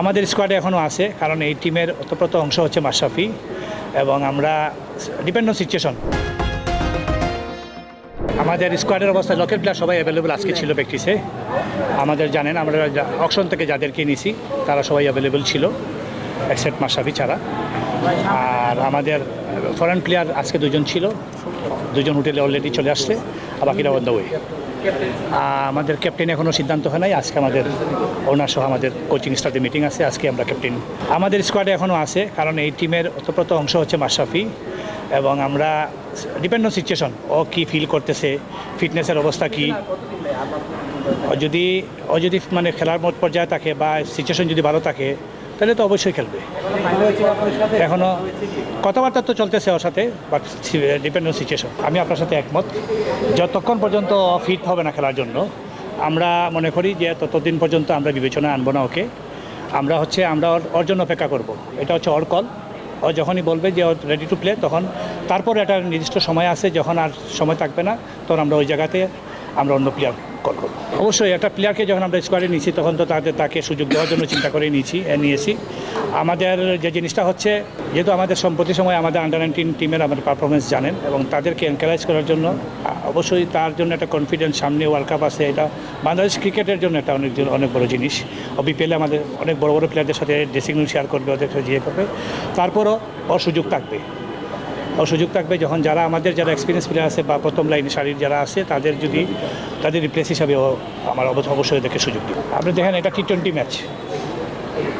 আমাদের স্কোয়াডে এখনও আছে, কারণ এই টিমের অতপ্রত অংশ হচ্ছে মাশরাফি এবং আমরা ডিপেন্ড অন সিচুয়েশন আমাদের স্কোয়াডের অবস্থা লোকের প্লেয়ার সবাই অ্যাভেলেবেল আজকে ছিল প্র্যাকটিসে আমাদের জানেন, আমরা অকশন থেকে যাদেরকে নিছি তারা সবাই অ্যাভেলেবল ছিল এক্সেপ্ট মাশরাফি ছাড়া। আর আমাদের ফরেন প্লেয়ার আজকে দুজন ছিল। দুজন হোটেলে অলরেডি চলে আসছে আর বাকিরা অন দ্য আমাদের ক্যাপ্টেন এখনও সিদ্ধান্ত হয় নাই, আজকে আমাদের ওনার সহ আমাদের কোচিং স্টাফের মিটিং আছে, আজকে আমরা ক্যাপ্টেন আমাদের স্কোয়াডে এখনও আছে, কারণ এই টিমের অতপ্রত অংশ হচ্ছে মাশরাফি, এবং আমরা ডিপেন্ড অন সিচুয়েশন ও কি ফিল করতেছে ফিটনেসের অবস্থা কি। যদি, ও যদি মানে খেলার মোট পর্যায়ে থাকে বা সিচুয়েশন যদি ভালো থাকে তাহলে তো অবশ্যই খেলবে। এখনও কথাবার্তা তো চলতেছে ওর সাথে বাট ডিপেন্ড অন সিচুয়েশন আমি আপনার সাথে একমত। যতক্ষণ পর্যন্ত ফিট হবে না খেলার জন্য, আমরা মনে করি যে ততদিন পর্যন্ত আমরা বিবেচনা আনব না ওকে। আমরা হচ্ছে, আমরা ওর জন্য অপেক্ষা করব। এটা হচ্ছে ওর কল ও যখনই বলবে যে ওর রেডি টু প্লে তখন তারপর একটা নির্দিষ্ট সময় আছে, যখন আর সময় থাকবে না, তখন আমরা ওই জায়গাতে আমরা অন্য প্লেয়ার করব। অবশ্যই একটা প্লেয়ারকে যখন আমরা স্কোয়াডে নিয়েছি তখন তো তাদের, তাকে সুযোগ দেওয়ার জন্য চিন্তা করে নিয়েছি নিয়েছি। আমাদের যে জিনিসটা হচ্ছে, যেহেতু আমাদের সম্প্রতি সময় আমাদের আন্ডার নাইনটিন টিমের আমাদের পারফরমেন্স জানেন এবং তাদেরকে এনকারেজ করার জন্য অবশ্যই তার জন্য একটা কনফিডেন্স সামনে ওয়ার্ল্ড কাপ আছে, এটা বাংলাদেশ ক্রিকেটের জন্য একটা অনেক অনেক বড় জিনিস। বিপিএলে আমাদের অনেক বড় বড় প্লেয়ারদের সাথে ড্রেসিং রুম শেয়ার করবে, ওদের সাথে ইয়ে করবে। তারপরও ওর সুযোগ থাকবে। সুযোগ থাকবে যখন যারা আমাদের যারা এক্সপিরিয়েন্স প্লেয়ার আছে বা প্রথম লাইনে সারির যারা আছে, তাদের যদি, তাদের রিপ্লেস হিসাবে আমার অবশ্য- অবশ্যই ওদেরকে সুযোগ দেবে। আপনি দেখেন, এটা টি টোয়েন্টি ম্যাচ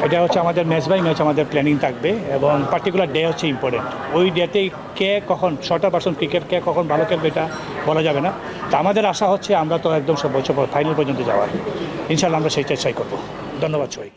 এটা হচ্ছে আমাদের ম্যাচ বাই ম্যাচ আমাদের প্ল্যানিং থাকবে এবং পার্টিকুলার ডে হচ্ছে ইম্পর্টেন্ট ওই ডেতেই কে কখন, ছটা পার্সেন্ট ক্রিকেট কে কখন ভালো খেলবে এটা বলা যাবে না। তা আমাদের আশা হচ্ছে আমরা তো একদম সব বছর ফাইনাল পর্যন্ত যাওয়ার। ইনশাল্লাহ আমরা সেই চেষ্টাই করব। ধন্যবাদ সবাই